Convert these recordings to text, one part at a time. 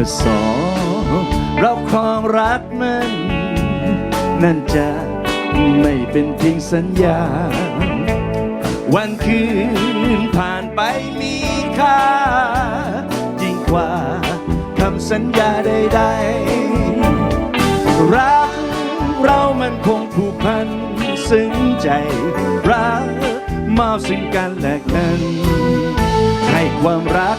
มื่อสองเราครองรักมันนั่นจะไม่เป็นเพียงสัญญา วันคืนผ่านไปมีค่า ยิ่งกว่าคำสัญญาใดๆ รักเรามันคงผูกพันซึ้งใจ รักมอบซึ่งกันและกัน ให้ความรัก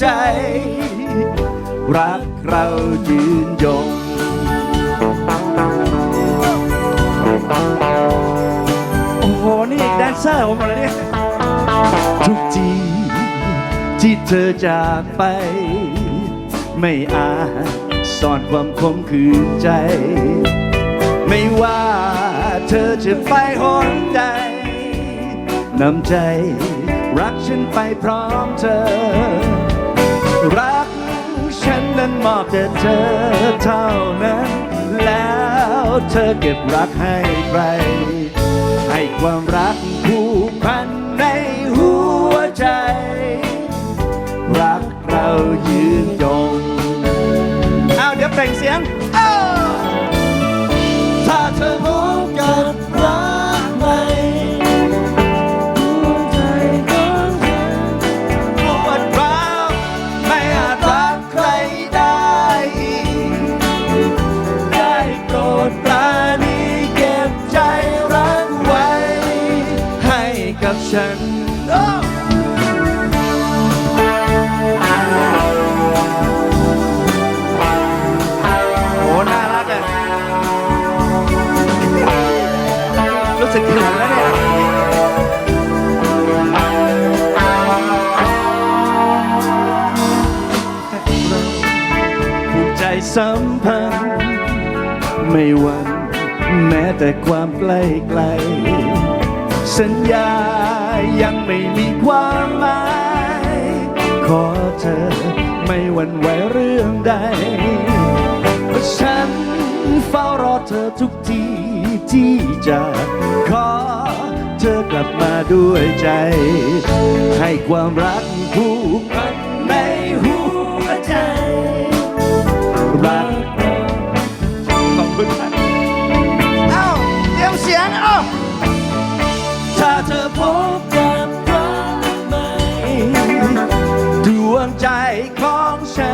ใจ รักเรายืนยงโอ้โห นี่แดนเซอร์ผมหมดเลยเนี่ยทุกทีที่เธอจากไป ไม่อาจซ่อนความคมคืนใจ ไม่ว่าเธอจะไปหนใดนำใจ รักฉันไปพร้อมเธอ นั้นมอบแต่เธอเท่านั้น แล้วเธอเก็บรักให้ใคร ให้ความรักผูกพันในหัวใจ รักเรายืนยงเอาเดี๋ยวเปล่งเสียงอ้ ฉันโอ้น่ารักอะรู้สึกถึงแล้วเนี่ยผูกใจสัมพันธ์ไม่หวันแม้แต่ความใกล้ไกล สัญญายังไม่มีความหมาย ขอเธอไม่หวั่นไหวเรื่องใดเพราะฉันเฝ้ารอเธอทุกทีที่จะขอเธอกลับมาด้วยใจ ให้ความรักผูกพัน ใจของฉัน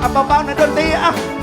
ฉันเอา